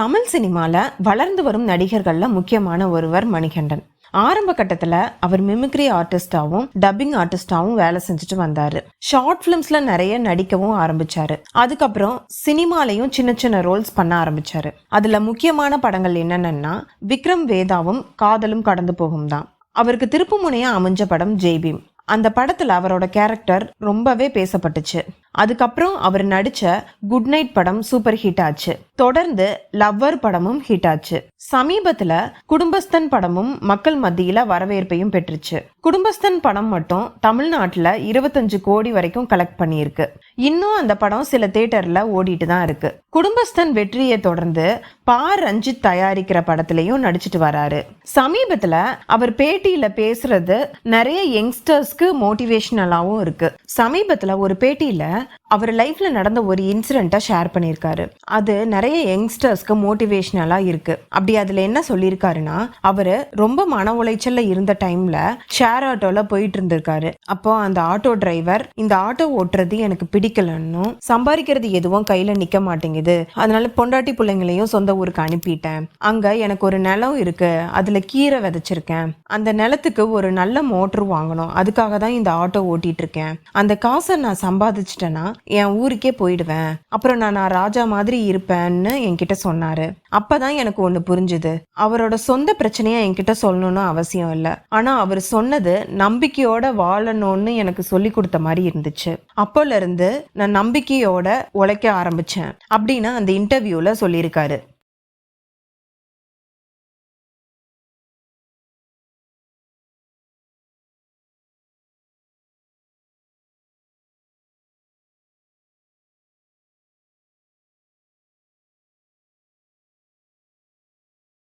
தமிழ் சினிமாவில் வளர்ந்து வரும் நடிகர்களில் முக்கியமான ஒருவர் மணிகண்டன். ஆரம்ப கட்டத்தில் அவர் மிமிக்ரி ஆர்டிஸ்டாகவும் டப்பிங் ஆர்டிஸ்டாகவும் வேலை செஞ்சுட்டு வந்தார். ஷார்ட் ஃபிலிம்ஸில் நிறைய நடிக்கவும் ஆரம்பித்தார் அதுக்கப்புறம் சினிமாலையும் சின்ன சின்ன ரோல்ஸ் பண்ண ஆரம்பித்தார் அதில் முக்கியமான படங்கள் என்னென்னா விக்ரம் வேதாவும் காதலும் கடந்து போகும் தான் அவருக்கு திருப்புமுனையாக அமைஞ்ச படம் ஜெய்பீம். அந்த படத்துல அவரோட கேரக்டர் ரொம்பவே பேசப்பட்டுச்சு. அதுக்கப்புறம் அவர் நடிச்ச குட் நைட் படம் சூப்பர் ஹிட் ஆச்சு. தொடர்ந்து லவ்வர் படமும் ஹிட் ஆச்சு. சமீபத்துல குடும்பஸ்தன் படமும் மக்கள் மத்தியில வரவேற்பையும் பெற்றுச்சு. குடும்பஸ்தன் படம் மட்டும் தமிழ்நாட்டுல இருபத்தஞ்சு கோடி வரைக்கும் கலெக்ட் பண்ணியிருக்கு. இன்னும் அந்த படம் சில தேட்டர்ல ஓடிட்டு தான் இருக்கு. குடும்பஸ்தன் வெற்றியை தொடர்ந்து பா ரஞ்சித் தயாரிக்கிற படத்துலையும் நடிச்சிட்டு வராரு. சமீபத்துல அவர் பேட்டியில பேசுறது நிறைய யங்ஸ்டர்ஸ்க்கு மோட்டிவேஷனலாவும் இருக்கு. சமீபத்துல ஒரு பேட்டியில அவர் லைஃப்ல நடந்த ஒரு இன்சிடென்ட்டை ஷேர் பண்ணியிருக்காரு. அது நிறைய யங்ஸ்டர்ஸ்க்கு மோட்டிவேஷனலா இருக்கு. அப்படி அதுல என்ன சொல்லியிருக்காருன்னா அவரு ரொம்ப மன உளைச்சல்ல இருந்த டைம்ல ஷேர் ஆட்டோல போயிட்டு இருந்திருக்காரு. அப்போ அந்த ஆட்டோ டிரைவர் இந்த ஆட்டோ ஓட்டுறது எனக்கு பிடிக்கலன்னும் சம்பாதிக்கிறது எதுவும் கையில நிக்க மாட்டேங்குது. அதனால பொண்டாட்டி பிள்ளைங்களையும் சொந்த ஊருக்கு அனுப்பிட்டேன். அங்க எனக்கு ஒரு நிலம் இருக்கு. அதுல கீரை விதைச்சிருக்கேன். அந்த நிலத்துக்கு ஒரு நல்ல மோட்டர் வாங்கணும். அதுக்காக தான் இந்த ஆட்டோ ஓட்டிட்டு இருக்கேன். அந்த காசை நான் சம்பாதிச்சிட்டேன்னா என் ஊருக்கே போயிடுவேன். அப்புறம் நான் நான் ராஜா மாதிரி இருப்பேன்னு என்கிட்ட சொன்னாரு. அப்பதான் எனக்கு ஒண்ணு புரிஞ்சுது. அவரோட சொந்த பிரச்சனையை என்கிட்ட சொல்லணும்னு அவசியம் இல்லை. ஆனா அவர் சொன்னது நம்பிக்கையோட வாழணும்னு எனக்கு சொல்லி கொடுத்த மாதிரி இருந்துச்சு. அப்போல இருந்து நான் நம்பிக்கையோட உழைக்க ஆரம்பிச்சேன். அப்படின்னு அந்த இன்டர்வியூல சொல்லியிருக்காரு.